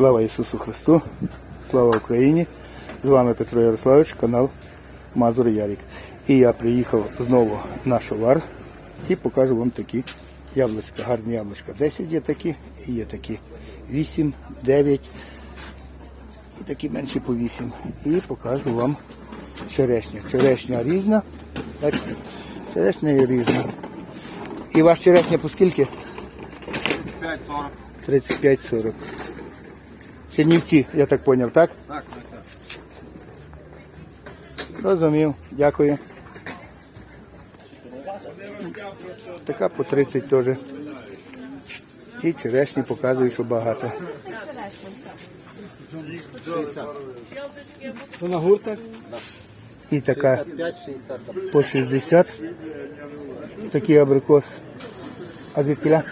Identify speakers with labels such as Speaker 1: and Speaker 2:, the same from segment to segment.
Speaker 1: Слава Ісусу Христу, слава Україні! З вами Петро Ярославович, канал Мазур Ярік. І я приїхав знову на шовар і покажу вам такі яблучка, гарні яблучка. 10 є такі, і є такі 8, 9 і такі менші по 8. І покажу вам черешню. Черешня різна. Бачите, черешня є різна. І ваш черешня по скільки?
Speaker 2: 35-40.
Speaker 1: 35-40. Чернівці, я так зрозумів, так?
Speaker 2: Так, так, так.
Speaker 1: Розумів, дякую. Така по 30 теж. І черешні показую, що багато.
Speaker 2: На гуртах?
Speaker 1: І така по 60. Такий абрикос. А звідкіля?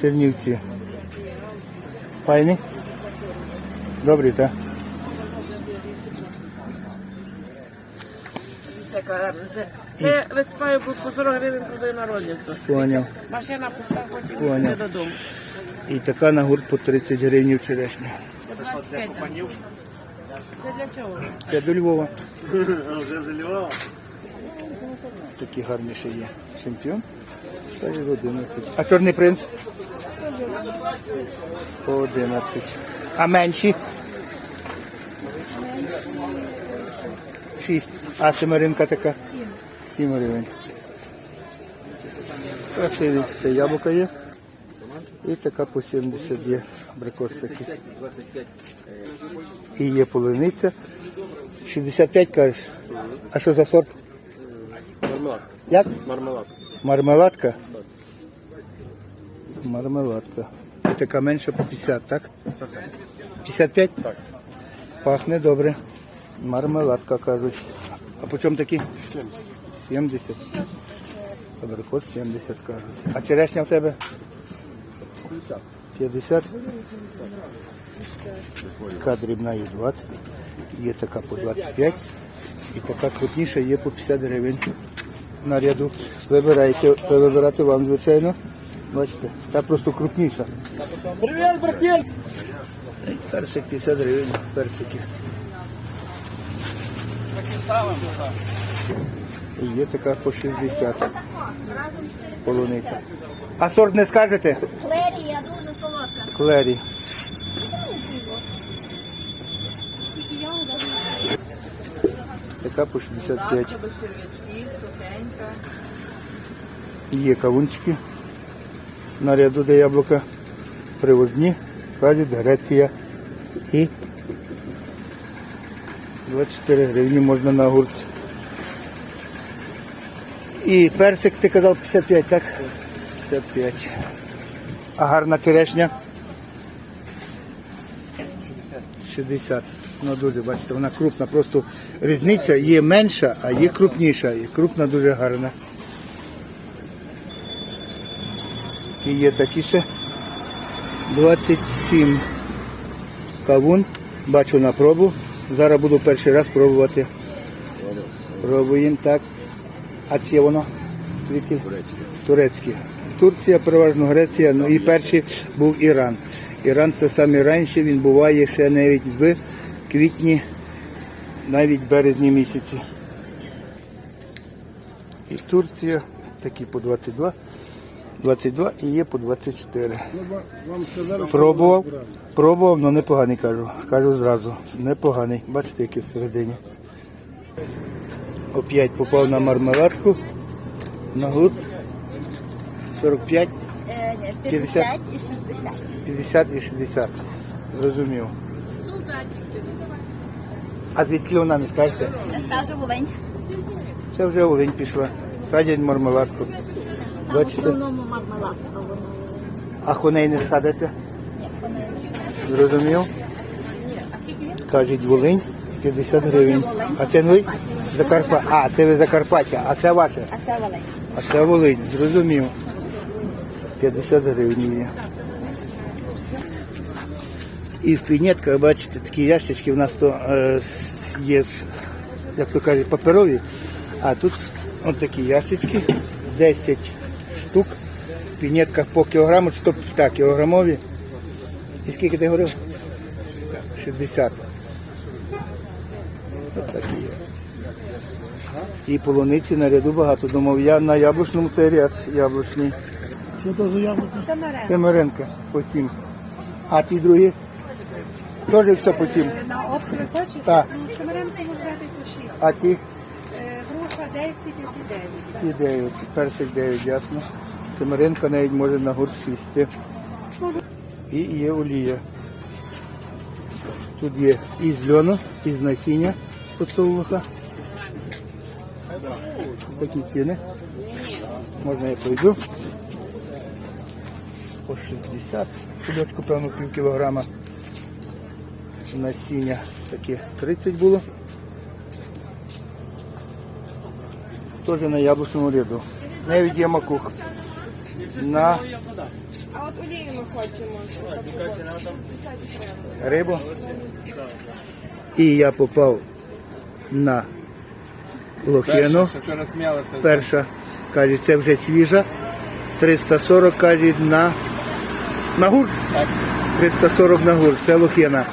Speaker 1: Чернівці. Файний? Добрий, так?
Speaker 3: Це. Висипаю по по 40 гривень продаю на розницю.
Speaker 1: Поняв.
Speaker 3: Машина пуста, хоче йти додому.
Speaker 1: І така на гурт по 30 гривень черешня.
Speaker 3: По 25. Це для чого?
Speaker 1: Це до Львова.
Speaker 2: Вже заливав?
Speaker 1: Такі гарні ще є. Чемпіон. Та й 11. А чорний принц? По 11. А менші? 6. А семеринка така? 7 гривень. Красиві. Це яблука є. І така по 70 є. Абрикос такий. І є полуниця. 65 кажеш. А що за сорт?
Speaker 2: Мармелад.
Speaker 1: Як?
Speaker 2: Мармелад.
Speaker 1: Мармеладка? Мармеладка. І така менша по 50, так? 55?
Speaker 2: Так.
Speaker 1: Пахне добре. Мармеладка кажуть. А по чому такі?
Speaker 2: 70.
Speaker 1: 70. Абрикос 70 кажуть. А черешня в тебе?
Speaker 2: 50.
Speaker 1: 50. Така дрібна є 20. Є така по 25. І така крупніша є по 50 гривень на ряду. Вибирайте, вибирати вам, звичайно. Бачите, та просто крупніша.
Speaker 2: Привіт, братін!
Speaker 1: Персик 50 гривень, персики. І є така по 60. Полуниця. А сорт не скажете?
Speaker 4: Клерія дуже солодка.
Speaker 1: Клері. Така по 65.
Speaker 3: без черв'ячків, сухенька.
Speaker 1: Є кавунчики. На ряду де яблука привозні, кажуть Греція. І 24 гривні можна на гурт. І персик ти казав 55, так? 55. А гарна черешня?
Speaker 2: 60.
Speaker 1: 60. Ну дуже, бачите, вона крупна. Просто різниця є менша, а є крупніша. І крупна дуже гарна. І є такі ще 27 кавун. Бачу на пробу. Зараз буду перший раз пробувати. Пробуємо так. А чи воно? Звідки? Турецькі. Турція, переважно Греція, ну і перший був Іран. Іран це саме раніше, він буває ще навіть в квітні, навіть березні місяці. І Турція такі по 22, 22 і є по 24.
Speaker 2: Вам сказали,
Speaker 1: Пробував, пробував, але непоганий кажу. Кажу зразу, непоганий. Бачите, який всередині. Оп'ять попав на мармеладку. На гуд 45,
Speaker 4: Е,
Speaker 1: 50
Speaker 4: 50 і 60.
Speaker 1: 50 і 60. Зрозумів. А звідки вона не скажете?
Speaker 4: Я скажу Волинь.
Speaker 1: Це вже Олень пішла. Садять мармеладку.
Speaker 4: Там в
Speaker 1: Бачите?
Speaker 4: основному мармеладка. воно.
Speaker 1: А хоней не садите? Зрозумів? Кажуть, Волинь 50 гривень. А це ви? Закарпаття. А, це ви Закарпаття, а це ваше.
Speaker 4: А це Волинь.
Speaker 1: А це Волинь, зрозумів. 50 гривень є. І в пінетках, бачите, такі ящички, у нас то е, с- є, як то кажуть, паперові, а тут от такі ящички, 10 штук, в пінетках по кілограму, чи то так, кілограмові. І скільки ти говорив? 60. Ось такі є. І полуниці на ряду багато. Думав, я на яблучному цей ряд яблучний.
Speaker 2: Що то за яблуко?
Speaker 1: Семеренка по 7. А ті другі? Теж все по 7.
Speaker 5: На опт ви хочете?
Speaker 1: Так.
Speaker 5: Ну, Семеренко ви брати по 6.
Speaker 1: А ті
Speaker 5: 10 і 9.
Speaker 1: і 9. Перших 9, ясно. Семеренка навіть може на гурт 6. І є олія. Тут є і з льону, і з насіння поцовуха. Такі ціни. Можна я пройду. По 60. Кульочку, певно, пів кілограма. Насіння таке 30 було. Теж на яблучному ряду. Навіть є макух. На
Speaker 5: А от олію ми хочемо.
Speaker 1: рибу. І я попав на лохину.
Speaker 2: Вчора сміялися.
Speaker 1: Перша, каже, це вже свіжа. 340, каже, на, на гурт. 340 на гурт, це лохина.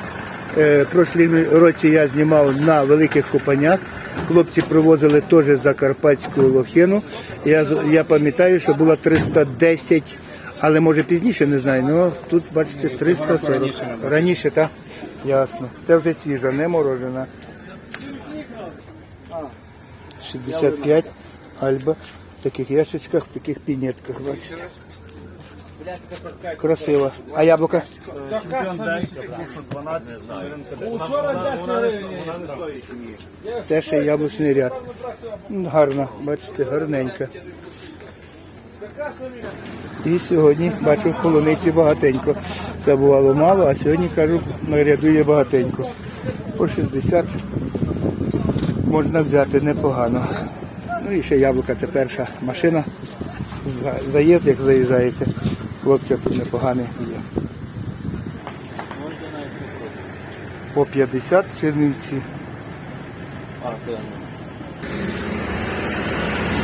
Speaker 1: Е, прошлім році я знімав на великих купанях. Хлопці привозили теж закарпатську лохину. Я, я пам'ятаю, що була 310, але може пізніше, не знаю. Ну тут бачите 340. Раніше, так? Ясно. Це вже свіжа, не морожена. 65 альба в таких ящичках, в таких пінетках, бачите. Красиво. А яблука? Це ще яблучний ряд. М, Гарна, бачите, гарненька. І сьогодні бачу полуниці багатенько. Це бувало мало, а сьогодні кажу, на ряду є багатенько. По 60 можна взяти непогано. Ну і ще яблука це перша машина. За- Заїзд, як заїжджаєте. Хлопця тут непоганий є. По 50 чернівці.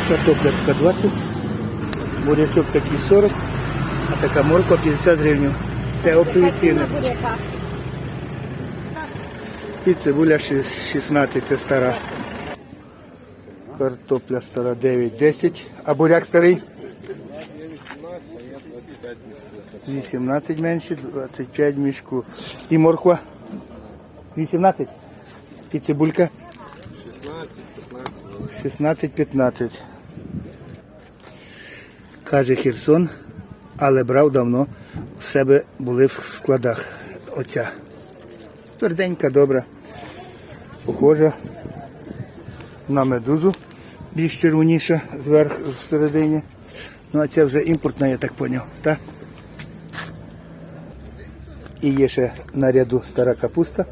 Speaker 1: Картопля така 20. Бурячок такий 40, а така морква 50 гривень. Це оптові. І цибуля 16, це стара. Картопля стара 9-10. А буряк старий? 18 менше, 25 мішку. І морква? 18. І цибулька? 16-15. Каже Херсон, але брав давно. У себе були в складах. Оця. Тверденька, добра. Похожа на медузу, більш червоніша зверху всередині. Ну а ця вже імпортна, я так поняв, так? І є ще на ряду стара капуста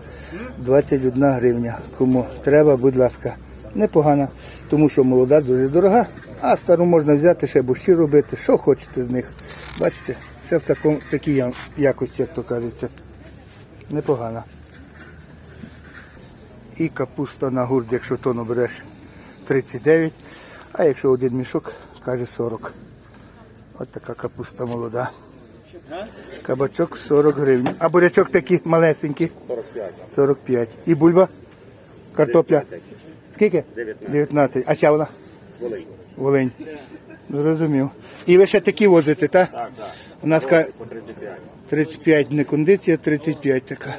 Speaker 1: 21 гривня. Кому треба, будь ласка, непогана, тому що молода дуже дорога, а стару можна взяти ще борщі робити, що хочете з них. Бачите, ще в такому, такій якості, як то кажеться. Непогана. І капуста на гурт, якщо тону береш 39, а якщо один мішок, каже 40. От така капуста молода. Кабачок 40 гривень. А бурячок такий малесенький? 45. 45. І бульба? Картопля? Скільки? 19. А ча вона? Волинь. Волинь. Зрозумів. І ви ще такі возите, так? Так, так. У нас ка... 35. 35 не кондиція, 35 така.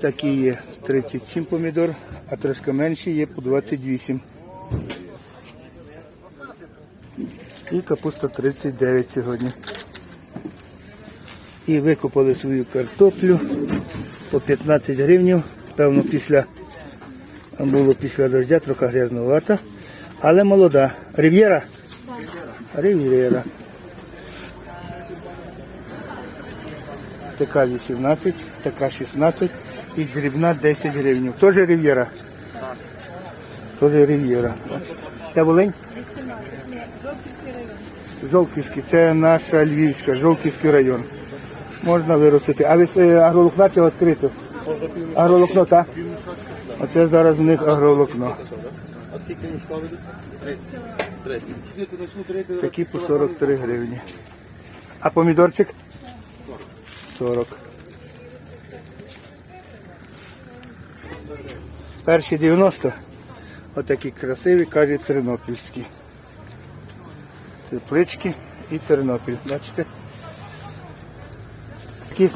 Speaker 1: Такі є 37 помідор, а трошки менші є по 28. І капуста 39 сьогодні. І викопали свою картоплю по 15 гривень. Певно, після було після дождя, трохи грязнувата. Але молода. Рів'єра? Рів'єра. Така 18, така 16 і дрібна 10 гривень. Теж рів'єра? Теж рів'єра. Це Волинь? Жовківський, це наша Львівська, Жовківський район. Можна виростити. А ви е, агролукна чи відкрито? Агролукно, так? Оце зараз в них агролукно.
Speaker 2: А скільки? 30. 30.
Speaker 1: Такі по 43 гривні. А помідорчик? 40. Перші 90. Отакі красиві, кажуть, тернопільські. Теплички і Тернопіль. Бачите? Такі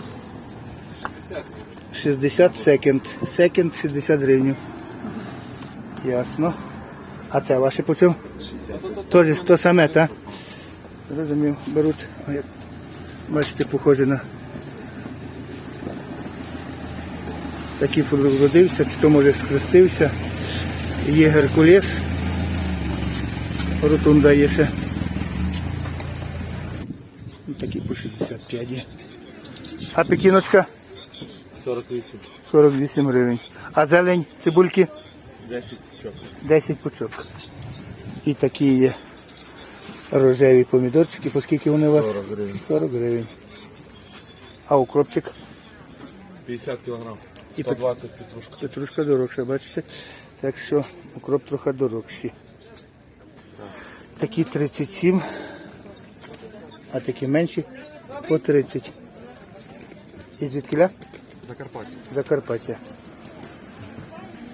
Speaker 1: 60 секунд. Секунд 60 гривень. Ясно. А це ваше по чому? Теж то саме, так? Розумів, беруть, бачите, похоже на такий вродився, чи то може скрестився. Є Геркулес. Ротунда є ще. 65. А пекіночка
Speaker 2: 48.
Speaker 1: 48 гривень. А зелень цибульки
Speaker 2: 10 чок.
Speaker 1: 10 пучок. І такі є рожеві помідорчики, по скільки вони у вас?
Speaker 2: 40 гривень.
Speaker 1: 40 гривень. А укропчик?
Speaker 2: 50 кілограм.
Speaker 1: І
Speaker 2: 120 петрушка.
Speaker 1: Петрушка дорогша, бачите? Так що укроп трохи дорогший. Такі 37, а такі менші по 30. І звідкіля?
Speaker 2: Закарпаття.
Speaker 1: Закарпаття.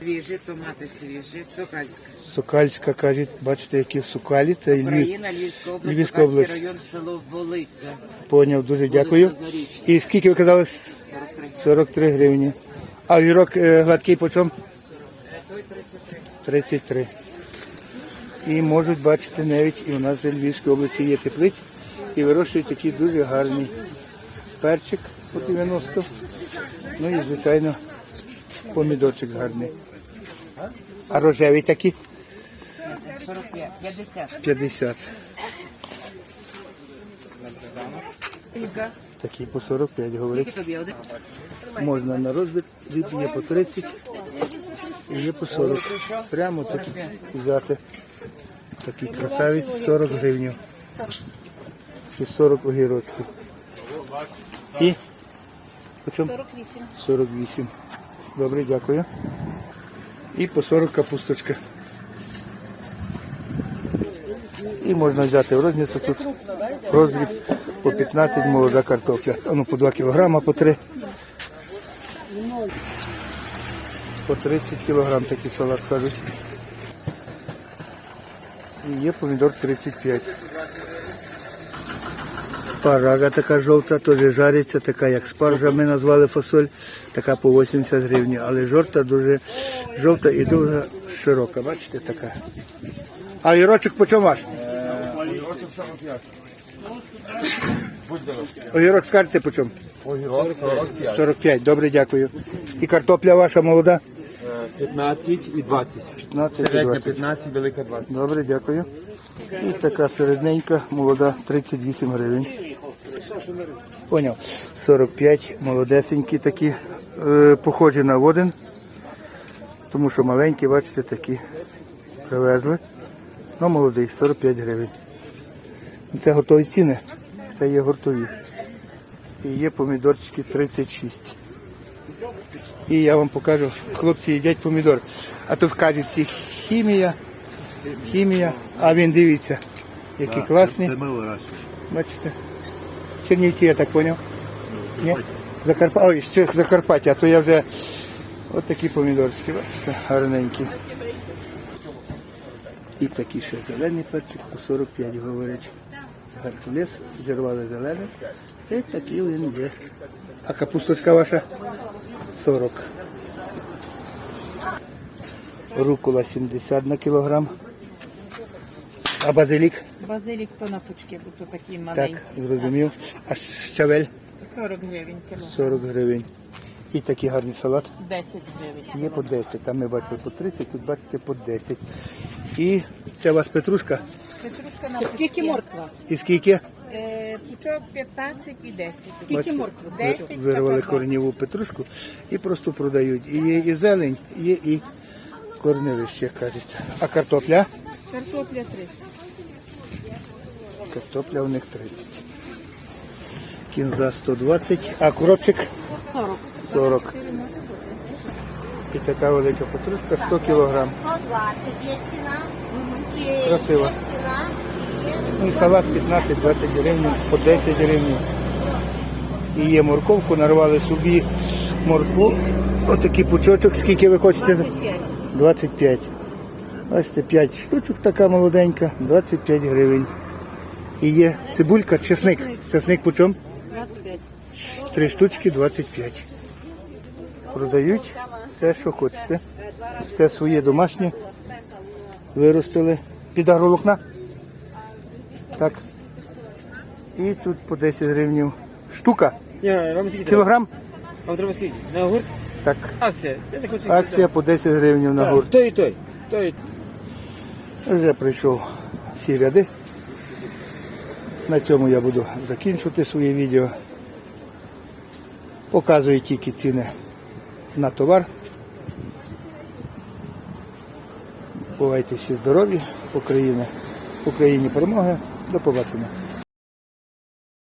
Speaker 6: Свіжі, томати свіжі, Сокальська.
Speaker 1: Сокальська, кажуть, бачите, які сукалі. Це Львів.
Speaker 6: Україна, Львівська область,
Speaker 1: Львівська
Speaker 6: Сокальський
Speaker 1: область.
Speaker 6: район, село Волиця.
Speaker 1: Поняв, дуже дякую.
Speaker 6: Зарічна.
Speaker 1: І скільки ви казали?
Speaker 6: 43.
Speaker 1: 43 гривні. А вірок е, гладкий по чому? 33. І можуть бачити навіть і у нас в Львівській області є теплиці і вирощують такий дуже гарний перчик по 90. Ну і звичайно помідорчик гарний. А рожевий такий
Speaker 6: 45, 50.
Speaker 1: 50. Такий по 45 говорить. Можна на розбір, є по 30 і є по 40. Прямо тут взяти. Такий красавець 40 гривень. І 40 огірочків. І по чому?
Speaker 4: 48.
Speaker 1: 48. Добре, дякую. І по 40 капусточка. І можна взяти в розницю тут розріб по 15 молода картопля. Ну, по 2 кілограма, по 3. По 30 кілограм такий салат кажуть. І є помідор 35. Спарага така жовта, теж жариться, така як спаржа, ми назвали фасоль, така по 80 гривень, але жовта дуже жовта і дуже широка, бачите, така. А огірочок по чому ваш? Огірок скажете по чому?
Speaker 2: Огірок 45.
Speaker 1: 45, добре, дякую. І картопля ваша молода?
Speaker 2: 15 і 20.
Speaker 1: 15 і
Speaker 2: Середня
Speaker 1: 20.
Speaker 2: 15, велика 20.
Speaker 1: Добре, дякую. І така середненька, молода, 38 гривень. Поняв. 45, молодесенькі такі, е, похожі на водин. Тому що маленькі, бачите, такі привезли. Ну, молодий, 45 гривень. Це готові ціни. Це є гуртові. І є помідорчики 36. І я вам покажу, хлопці їдять помідор. А то кажуть всі хімія, хімія. А він дивіться, які класні. Бачите? Чернівці, я так зрозумів. Ні? Закарпа... Ой, ще Закарпаття, а то я вже от такі помідорчики, бачите, гарненькі. І такі ще зелений перчик по 45 говорять. Геркулес, зірвали зелений. І такий він є. А капусточка ваша 40. Рукола 70 на кілограм. А базилік?
Speaker 7: Базилік то на пучки, бо то такі
Speaker 1: Так,
Speaker 7: маленькі.
Speaker 1: зрозумів. А щавель
Speaker 7: 40 гривень кіло.
Speaker 1: 40 гривень. І такий гарний салат
Speaker 7: 10 гривень.
Speaker 1: є по 10. Там ми бачили по 30, тут бачите по 10. І це у вас петрушка.
Speaker 7: Петрушка на Скільки морква?
Speaker 1: І скільки?
Speaker 7: Е, пучок 15 і 10. Скільки
Speaker 1: Бачите,
Speaker 7: моркви?
Speaker 1: ви-
Speaker 7: 10.
Speaker 1: Вирвали кореневу петрушку і просто продають. І є і зелень, є і корневище, кажуть. А картопля?
Speaker 7: Картопля 30.
Speaker 1: Картопля у них 30. Кінза 120, а коробчик
Speaker 7: 40.
Speaker 1: 40. І така велика петрушка 100 кілограм.
Speaker 4: По 20 є ціна. Є
Speaker 1: Красиво. Ну і салат 15-20 гривень, по 10 гривень. І є морковку, нарвали собі моркву. Отакий пучочок, скільки ви хочете?
Speaker 7: 25.
Speaker 1: 25. Бачите, 5 штучок така молоденька, 25 гривень. І є цибулька, чесник. Чесник по чому?
Speaker 7: 25.
Speaker 1: Три штучки 25. Продають все, що хочете. Це своє домашнє. Виростили. Під агроволокна. Так. І тут по 10 гривень. Штука. Кілограм.
Speaker 8: Вам треба скільки? На гурт?
Speaker 1: Так.
Speaker 8: Акція.
Speaker 1: Акція по 10 гривень на гурт.
Speaker 8: Той і той. Той. і той.
Speaker 1: Вже прийшов всі ряди. На цьому я буду закінчувати своє відео. Показую тільки ціни на товар. Бувайте всі здорові, Україна, Україні перемоги. До побачення.